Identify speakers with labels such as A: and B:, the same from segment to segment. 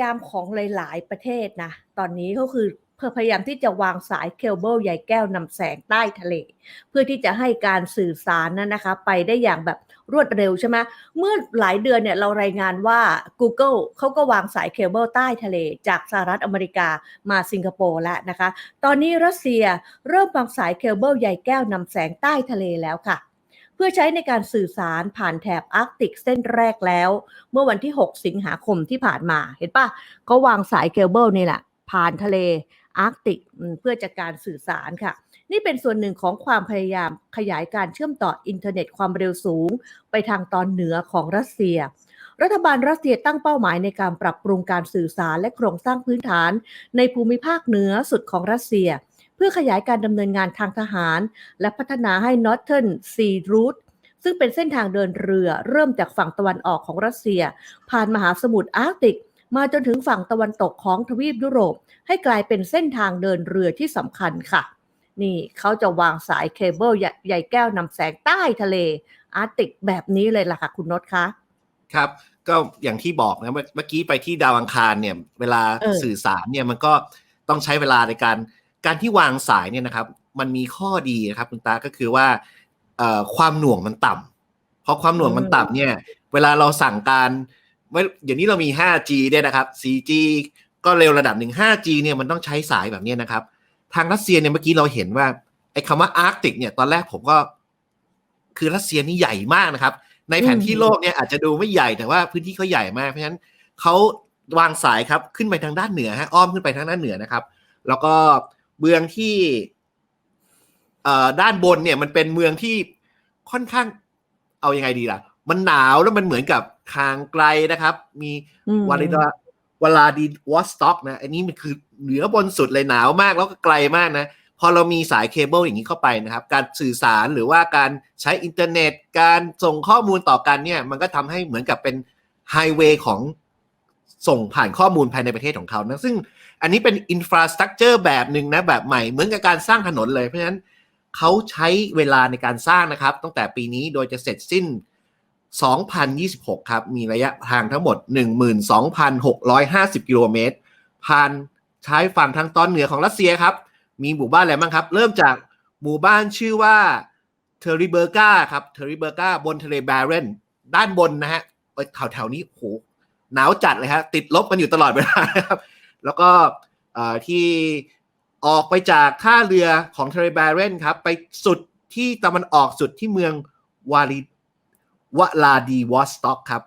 A: ายามของหลาย ๆ ประเทศนะ ตอนนี้ก็คือพยายามที่จะวางสายเคเบิลใยแก้วนำแสงใต้ทะเล เพื่อที่จะให้การสื่อสารนั้นนะคะ ไปได้อย่างแบบรวดเร็วใช่ไหมเมื่อหลายเดือนเนี่ยเรารายงานว่า Google เขาก็วางสายเคเบิลใต้ทะเล จากสหรัฐอเมริกามาสิงคโปร์แล้วนะคะ ตอนนี้รัสเซียเริ่มวางสายเคเบิลใยแก้วนำแสงใต้ทะเลแล้วค่ะ พื่อใช้ในการสื่อสารผ่านแถบอาร์กติกเส้นแรกแล้ว เมื่อวันที่ 6 สิงหาคมที่ผ่านมา เห็นปะก็วางสายเคเบิลนี่แหละ ผ่านทะเลอาร์กติกเพื่อจัดการสื่อสารค่ะ นี่เป็นส่วนหนึ่งของความพยายามขยายการเชื่อมต่ออินเทอร์เน็ตความเร็วสูง ไปทางตอนเหนือของรัสเซียรัฐบาลรัสเซียตั้งเป้าหมายในการปรับปรุงการสื่อสารและโครงสร้างพื้นฐาน ในภูมิภาคเหนือสุดของรัสเซีย พื่อขยายการดำเนินงานทางทหาร และพัฒนาให้ Northern Sea Route ซึ่งเป็นเส้นทางเดินเรือเริ่มจากฝั่งตะวันออกของรัสเซีย ผ่านมหาสมุทรอาร์กติก มาจนถึงฝั่งตะวันตกของทวีปยุโรป ให้กลายเป็นเส้นทางเดินเรือที่สำคัญค่ะ นี่เขาจะวางสายเคเบิลใหญ่ใหญ่แก้วนำแสงใต้ทะเลอาร์กติกแบบนี้เลยล่ะค่ะคุณนศคะ
B: ครับก็อย่างที่บอกนะเมื่อเมื่อกี้ไปที่ดาวอังคารเนี่ยเวลา
A: เออ
B: สื่อสารเนี่ยมันก็ต้องใช้เวลาในการ การที่วางสายเนี่ยนะครับ มันมีข้อดีนะครับคุณตาก็คือว่าความหน่วงมันต่ำเพราะความหน่วงมันต่ำเนี่ย เวลาเราสั่งการไม่เดี๋ยวนี้เรามี 5G เนี่ยนะครับ 4G ก็เร็วระดับหนึ่ง 5G เนี่ยมันต้องใช้สายแบบนี้นะครับ ทางรัสเซียเนี่ยเมื่อกี้เราเห็นว่าไอ้คำว่าอาร์กติกเนี่ยตอนแรกผมก็ คือรัสเซียนี่ใหญ่มากนะครับ ในแผนที่โลกเนี่ยอาจจะดูไม่ใหญ่แต่ว่าพื้นที่เขาใหญ่มาก เพราะฉะนั้นเขาวางสายครับขึ้นไปทางด้านเหนือฮะอ้อมขึ้นไปทางด้านเหนือนะครับ แล้วก็ เมืองที่เอ่อด้านบนเนี่ยมันเป็นเมืองที่ค่อนข้างเอายังไงดีล่ะ มันหนาวแล้วมันเหมือนกับทางไกลนะครับ มี
A: อืม
B: วาลิดาวลาดีวอสต็อกนะอันนี้มันคือเหนือบนสุดเลยหนาวมากแล้วก็ไกลมากนะพอเรามีสายเคเบิลอย่างนี้เข้าไปนะครับ การสื่อสารหรือว่าการใช้อินเทอร์เน็ต การส่งข้อมูลต่อกันเนี่ย มันก็ทำให้เหมือนกับเป็นไฮเวย์ของ ส่งผ่านข้อมูลภายในประเทศของเขานะซึ่งอันนี้เป็นอินฟราสตรักเจอร์แบบหนึ่งนะแบบใหม่เหมือนกับการสร้างถนนเลย เพราะฉะนั้นเขาใช้เวลาในการสร้างนะครับ ตั้งแต่ปีนี้โดยจะเสร็จสิ้น 2026 ครับ มีระยะทางทั้งหมด 12,650 กิโลเมตร ผ่านใช้ฝั่งทางตอนเหนือของรัสเซียครับ มีหมู่บ้านอะไรบ้างครับ เริ่มจากหมู่บ้านชื่อว่าเทอริเบอร์กาครับเทอริเบอร์กาบนทะเลแบเรนด้านบนนะฮะเอ้ยแถวๆนี้โอ้โห หนาวจัดเลยฮะติดลบกันอยู่ตลอดเวลานะครับ แล้วก็เอ่อที่ออกไปจากท่าเรือของทะเลแบเรนครับ ไปสุดที่ตะวันออกสุดที่เมืองวาลิวลาดีวอสต็อกครับ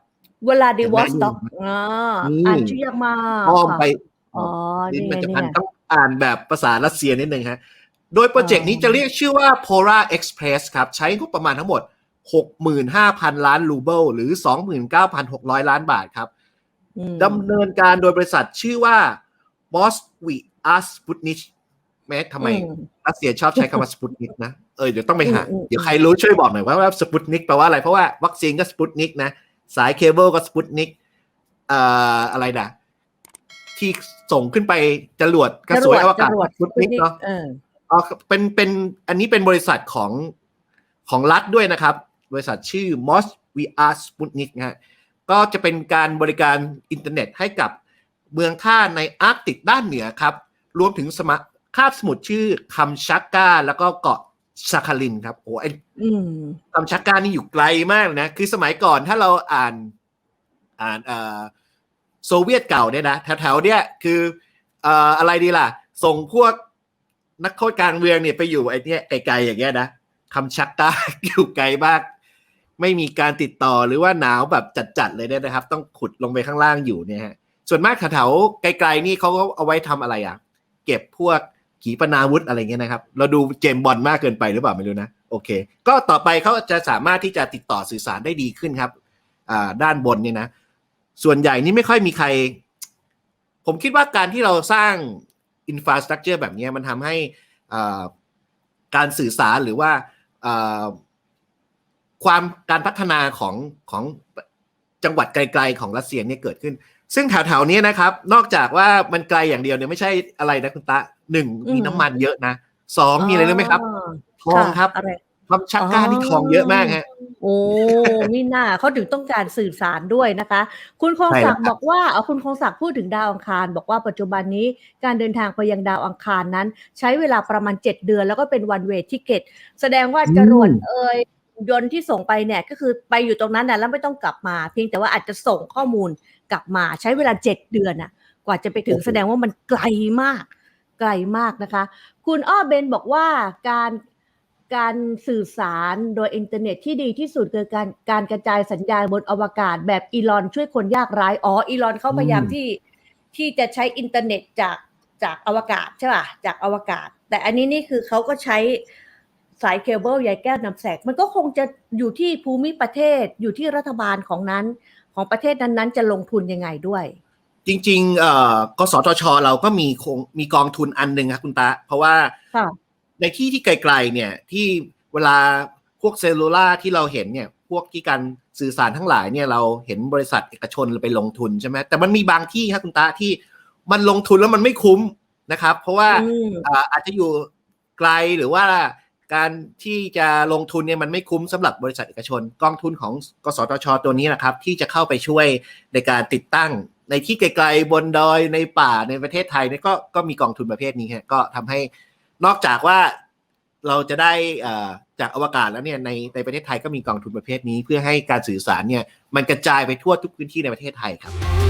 A: เวลาดิวอสต็อก
B: เห็นไหม
A: อ่า
B: อืม
A: อ่านชื่อยากมาก
B: อ้อมไป
A: อ๋อ
B: นี่
A: นี่ไง
B: มันจะ
A: นี่
B: พัน
A: ไง
B: ต้องอ่านแบบภาษารัสเซียนิดนึงฮะโดยโปรเจกต์นี้
A: อ๋อ
B: จะเรียกชื่อว่า Polar Express ครับ ใช้งบประมาณทั้งหมด 65,000 ล้านรูเบิลหรือ 29,600 ล้านบาทครับ
A: อืม
B: ดำเนินการโดยบริษัทชื่อว่า Boss We Are Sputnik แม้ทำไม
A: อืม
B: รัสเซียชอบใช้คำว่าสปุตนิกนะ เออเดี๋ยวต้องไปหา
A: อืมอืม
B: เดี๋ยวใครรู้ช่วยบอกหน่อยว่าว่าสปุตนิกแปลว่าอะไร เพราะว่าวัคซีนก็สปุตนิกนะ สายเคเบิลก็สปุตนิกเอ่ออะไรนะที่ส่งขึ้นไปจรวดกระสวยอวกาศ
A: จรวด
B: สปุตนิกเนาะ
A: เออ
B: อ๋อเป็นเป็นอันนี้เป็นบริษัทของของรัฐด้วยนะครับ บริษัทชื่อ Mos VR Sputnik นะฮะ ก็จะเป็นการบริการอินเทอร์เน็ตให้กับเมืองท่าในอาร์กติกด้านเหนือครับ รวมถึงสมาคาบสมุทรชื่อคัมชักกาแล้วก็เกาะซาคาลินครับโอ้ไอ
A: อืม
B: คัมชักกานี่อยู่ไกลมากเลยนะ คือสมัยก่อนถ้าเราอ่านอ่านเอ่อโซเวียตเก่าเนี่ยนะแถวๆเนี่ยคือเอ่ออะไรดีล่ะ ส่งพวกนักโทษกลางเมืองเนี่ยไปอยู่ไอ้เนี่ยไกลๆอย่างเงี้ยนะคัมชักกาอยู่ไกลมาก ไม่มีการติดต่อหรือว่าหนาวแบบจัดๆเลยเนี่ยนะครับ ต้องขุดลงไปข้างล่างอยู่เนี่ยฮะส่วนมากแถวๆไกลๆนี่เขาก็เอาไว้ทำอะไรอะ เก็บพวกขีปนาวุธอะไรเงี้ยนะครับ เราดูเจมบอลมากเกินไปหรือเปล่าไม่รู้นะ โอเค ก็ต่อไปเขาจะสามารถที่จะติดต่อสื่อสารได้ดีขึ้นครับอ่าด้านบนเนี่ยนะ ส่วนใหญ่นี่ไม่ค่อยมีใคร ผมคิดว่าการที่เราสร้างอินฟราสตรักเจอร์แบบนี้มันทำให้การสื่อสารหรือว่า ความการพัฒนาของของจังหวัดไกลๆของรัสเซียเนี่ยเกิดขึ้น ซึ่งแถวๆนี้นะครับ นอกจากว่ามันไกลอย่างเดียวเนี่ยไม่ใช่อะไรนะคุณตะหนึ่ง
A: อืม
B: มีน้ำมันเยอะนะสองมีอะไรรู้ไหมครับ ทองครับ
A: อะไร
B: ทความชักกล้านี่ทองเยอะมากฮะ
A: โอ้นี่น่าเขาถึงต้องการสื่อสารด้วยนะคะ คุณคงศักดิ์
B: ใช่แล้วครับ
A: บอกว่าเอาคุณคงศักดิ์พูดถึงดาวอังคาร บอกว่าปัจจุบันนี้การเดินทางไปยังดาวอังคารนั้น ใช้เวลาประมาณ 7 เดือน แล้วก็เป็นวันเวทิเกตแสดงว่าจรวดเอ่ย ยนต์ที่ส่งไปเนี่ยก็คือไปอยู่ตรงนั้นน่ะแล้วไม่ต้องกลับมา เพียงแต่ว่าอาจจะส่งข้อมูลกลับมาใช้เวลา7เดือนน่ะกว่าจะไปถึง
B: โอ้โห
A: แสดงว่ามันไกลมาก ไกลมากนะคะ คุณอ้อเบนบอกว่าการการสื่อสารโดยอินเทอร์เน็ตที่ดีที่สุดคือการการกระจายสัญญาณบนอวกาศแบบอีลอนช่วยคนยากไร้อ๋ออีลอนเขาพยายาม
B: อืม
A: ที่ที่จะใช้อินเทอร์เน็ตจากจากอวกาศใช่ป่ะจากอวกาศ แต่อันนี้นี่คือเขาก็ใช้ สายเคเบิลใยแก้วนำแสงมันก็คงจะอยู่ที่ภูมิประเทศอยู่ที่รัฐบาลของนั้นของประเทศนั้นๆ จะลงทุนยังไงด้วย
B: จริงๆเอ่อกสทช เราก็มีคงมีกองทุนอันหนึ่งครับคุณตาเพราะว่า
A: ค่ะ
B: ในที่ที่ไกลๆเนี่ยที่เวลาพวกเซลลูล่าที่เราเห็นเนี่ยพวกที่การสื่อสารทั้งหลายเนี่ยเราเห็นบริษัทเอกชนไปลงทุนใช่ไหมแต่มันมีบางที่ครับคุณตาที่มันลงทุนแล้วมันไม่คุ้มนะครับ เพราะว่า
A: อืม
B: อ่าอาจจะอยู่ไกลหรือว่า การที่จะลงทุนเนี่ยมันไม่คุ้มสำหรับบริษัทเอกชน กองทุนของกสทช ตัวนี้นะครับ ที่จะเข้าไปช่วยในการติดตั้ง ในที่ไกลๆบนดอยในป่าในประเทศไทยเนี่ยก็ก็มีกองทุนประเภทนี้ฮะก็ทำให้นอกจากว่าเราจะได้อ่าจากอวกาศแล้วเนี่ยในในประเทศไทยก็มีกองทุนประเภทนี้ เพื่อให้การสื่อสารเนี่ยมันกระจายไปทั่วทุกพื้นที่ในประเทศไทยครับ